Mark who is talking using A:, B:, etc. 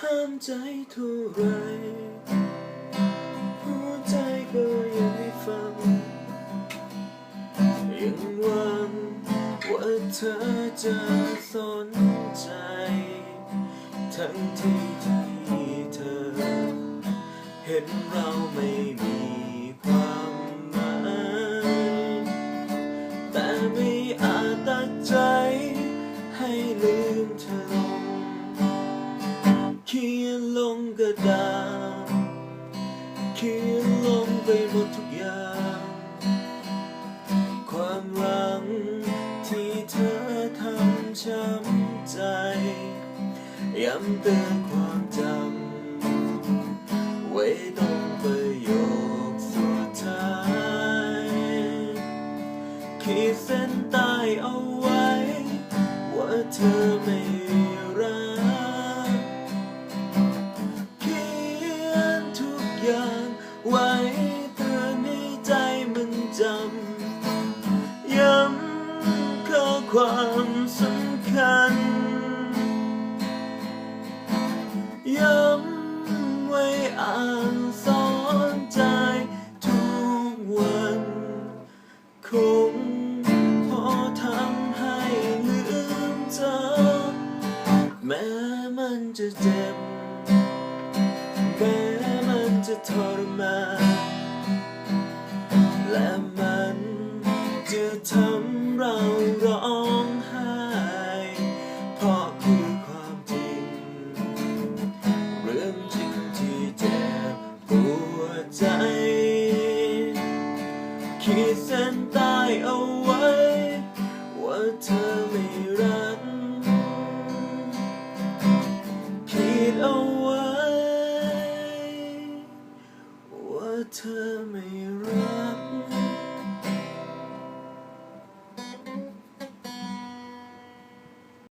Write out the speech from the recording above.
A: ห้ามใจเท่าไรหัวใจก็ยังไม่ฟัง ยังหวังว่าเธอจะสนใจ ทั้งที่ที่เธอ เห็นเราไม่มีความหมายแต่ไม่อาจตัดใจให้ลืมเธอ ขียนลงไปหมดทุกอย่าง ความหวังที่เธอทำช้ำใจ ย้ำเตือนความจำไว้ตรงประโยคสุดท้าย ขีดเส้นใต้เอาไว้ ว่าเธอไม่ ความสำคัญ ย้ำไว้อ่านสอนใจทุกวัน คงพอทำให้ลืมเธอ แม้มันจะเจ็บ แม้มันจะทรมานและมันจะทำเรา ขีดเส้นใต้เอาไว้ ว่าเธอไม่รักขีดเอาไว้ ว่าเธอไม่รัก